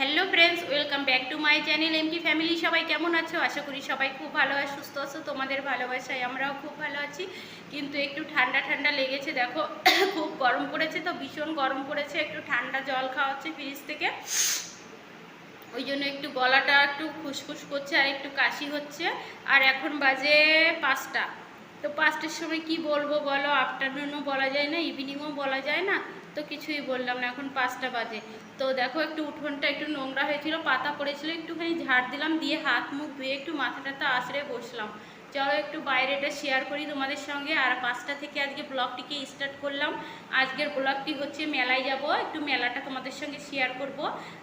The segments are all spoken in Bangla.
Hello friends, welcome back to my channel M T family. সবাই কেমন আছো? আশা করি সবাই খুব ভালো আর সুস্থ আছো, তোমাদের ভালোবাসায় আমরাও খুব ভালো আছি। কিন্তু একটু ঠান্ডা ঠান্ডা লেগেছে, দেখো, খুব গরম পড়েছে তো, ভীষণ গরম পড়েছে, একটু ঠান্ডা জল খাওয়া হচ্ছে ফ্রিজ থেকে। ওই জন্য একটু গলাটা একটু খুসখুস করছে আর একটু কাশি হচ্ছে। আর এখন বাজে পাঁচটা। তো পাঁচটার সময় কি বলব বলো? আফটারনুনও বলা যায় না ইভিনিংও বলা যায় না, তো কিছুই বললাম না। এখন পাঁচটা বাজে। তো দেখো একটু উঠোনটা একটু নোংরা হয়েছিল, পাতা পড়েছিল, একটুখানি ঝাড় দিলাম, দিয়ে হাত মুখ ধুয়ে একটু মাথা টাথা আছড়ে বসলাম। চলো একটু বাইরেটা শেয়ার করি তোমাদের সঙ্গে। আর পাঁচটা থেকে আজকে ব্লগটিকে স্টার্ট করলাম। আজকের ব্লগটি হচ্ছে মেলায় যাব। একটু মেলাটা তোমাদের সঙ্গে শেয়ার করব।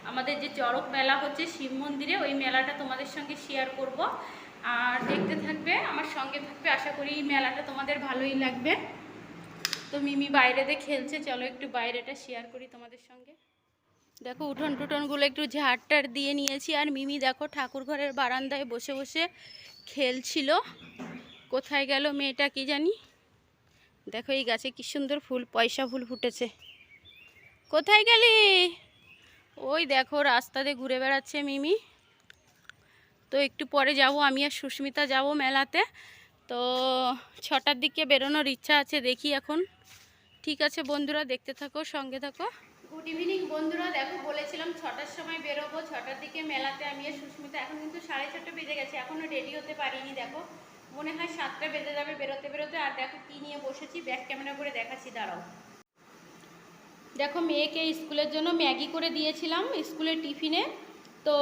আমাদের যে চড়ক মেলা হচ্ছে শিব মন্দিরে, ওই মেলাটা তোমাদের সঙ্গে শেয়ার করব। আর দেখতে থাকবে আমার সঙ্গে থাকবে। আশা করি মেলাটা তোমাদের ভালোই লাগবে। তো মিমি বাইরেতে খেলছে। চলো একটু বাইরেটা শেয়ার করি তোমাদের সঙ্গে। দেখো, উঠোন টুটনগুলো একটু ঝাড়টার দিয়ে নিয়েছি। আর মিমি দেখো, ঠাকুর ঘরের বারান্দায় বসে বসে খেলছিল। কোথায় গেল মেয়েটা কি জানি? দেখো, এই গাছে কি সুন্দর ফুল, পয়সা ফুল ফুটেছে। কোথায় গেলি? ওই দেখো রাস্তাতে ঘুরে বেড়াচ্ছে মিমি। তো একটু পরে যাব, আমি আর সুস্মিতা যাব মেলাতে। তো ছটার দিকে বেরোনোর ইচ্ছা আছে, দেখি এখন। ঠিক আছে বন্ধুরা, দেখতে থাকো, সঙ্গে থাকো। গুড ইভিনিং বন্ধুরা, দেখো বলেছিলাম ছটার সময় বেরোবো, ছটার দিকে মেলাতে আমি আর সুস্মিতা, এখন কিন্তু সাড়ে ছটা বেজে গেছে এখনও রেডি হতে পারিনি, দেখো। মনে হয় সাতটা বেজে যাবে বেরোতে বেরোতে, আর দেখো কী নিয়ে বসেছি ব্যাক ক্যামেরা করে দেখাচ্ছি, দাঁড়াও। দেখো মেয়েকে স্কুলের জন্য ম্যাগি করে দিয়েছিলাম, স্কুলের টিফিনে। তো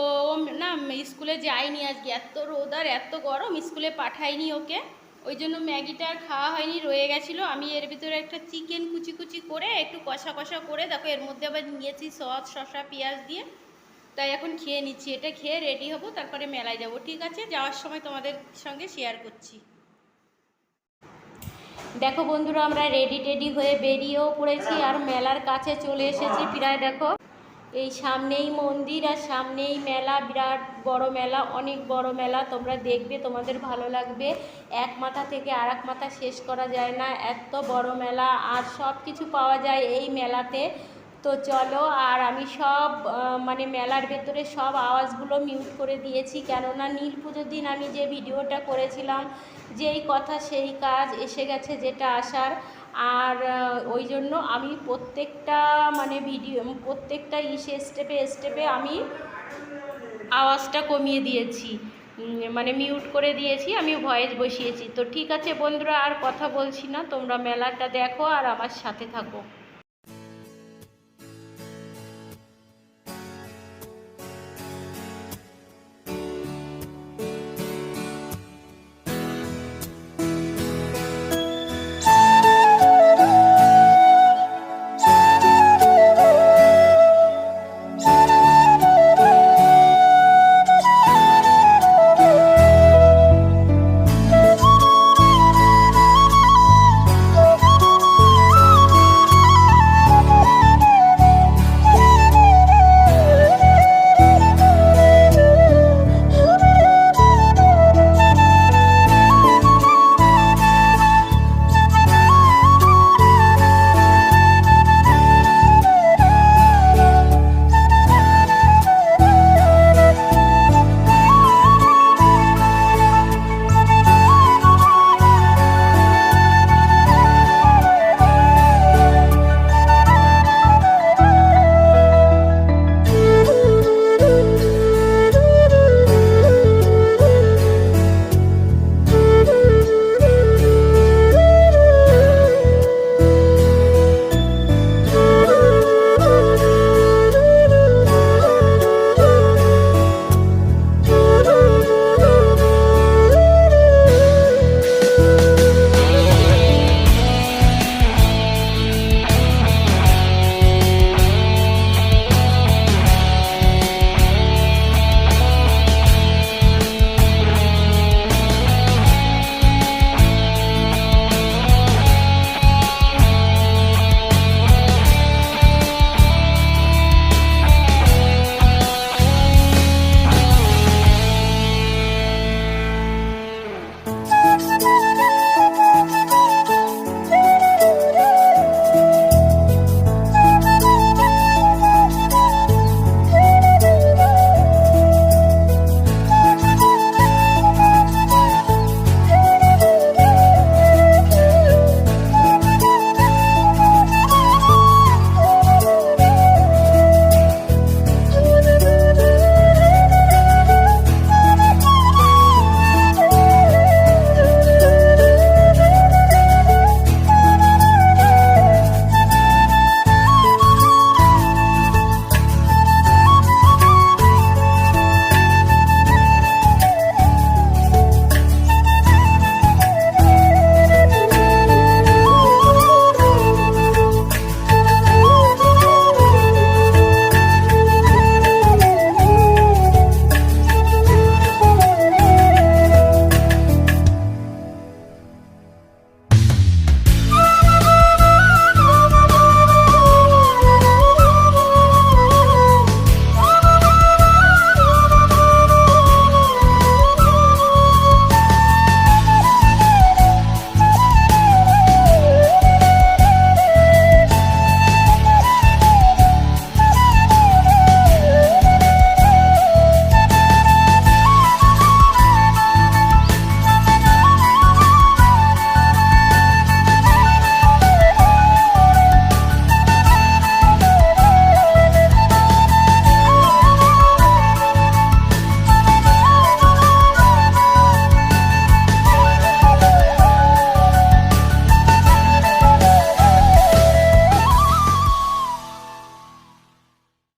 না, স্কুলে যায়নি আজকে। এত রোদ আর এত গরম, স্কুলে পাঠাইনি ওকে। ওই জন্য ম্যাগিটা খাওয়া হয়নি, রয়ে গেছিল। আমি এর ভিতরে একটা চিকেন কুচি কুচি করে একটু কষা কষা করে, দেখো এর মধ্যে আবার নিয়েছি সস, শসা, পেঁয়াজ দিয়ে। তাই এখন খেয়ে নিচ্ছি। এটা খেয়ে রেডি হব, তারপরে মেলায় যাব। ঠিক আছে? যাওয়ার সময় তোমাদের সঙ্গে শেয়ার করছি। দেখো বন্ধুরা, আমরা রেডি টেডি হয়ে বেরিয়েও পড়েছি আর মেলার কাছে চলে এসেছি। প্রায় দেখো এই সামনেই মন্দির আর সামনেই মেলা, বিরাট বড় মেলা, অনেক বড় মেলা। তোমরা দেখবে, তোমাদের ভালো লাগবে। এক মাথা থেকে আর মাথা শেষ করা যায় না। এত বড় মেলা, আর সব কিছু পাওয়া যায় এই মেলাতে। তো চলো, আর আমি সব মানে মেলার ভেতরে সব আওয়াজগুলো মিউট করে দিয়েছি। কেননা নীল পুজোর দিন আমি যে ভিডিওটা করেছিলাম, যেই কথা, সেই কাজ এসে গেছে যেটা আসার। আর ওই জন্য আমি প্রত্যেকটা মানে ভিডিও প্রত্যেকটা ইসে স্টেপে স্টেপে আমি আওয়াজটা কমিয়ে দিয়েছি। মানে মিউট করে দিয়েছি, আমি ভয়েস বসিয়েছি। তো ঠিক আছে বন্ধুরা, আর কথা বলছি না। তোমরা মেলাটা দেখো আর আমার সাথে থাকো।